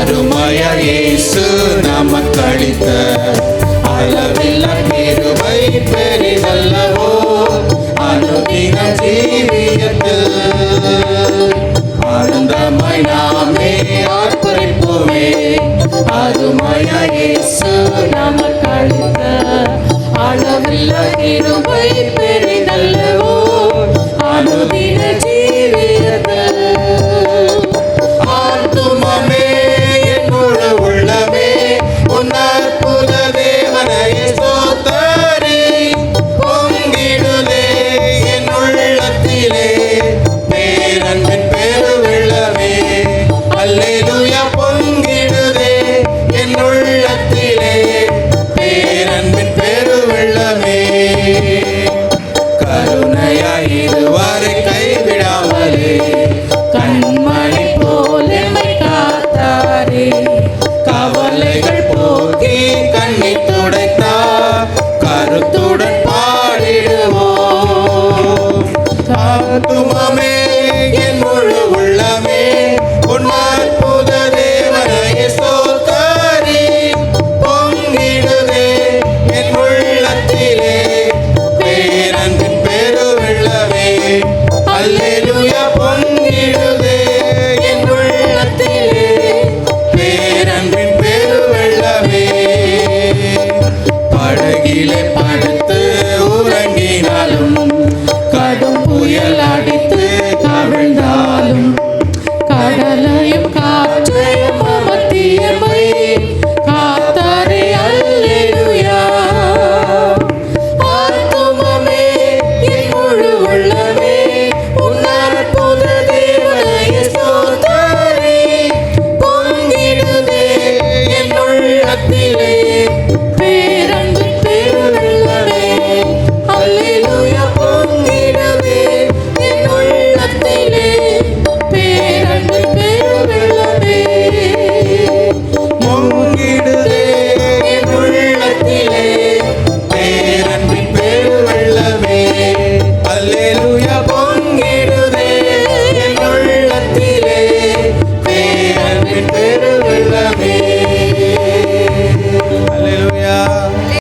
அருமையார் இயேசு நமக்களித்த அளவில்ல கிருபை பெரிதல்லவோ அனுதின ஜீவியத்தில். ஆனந்தமாய் நாமே ஆர்ப்பரிப்போமே அருமையார் இயேசு நமக்களித்த அளவில்ல கிருபை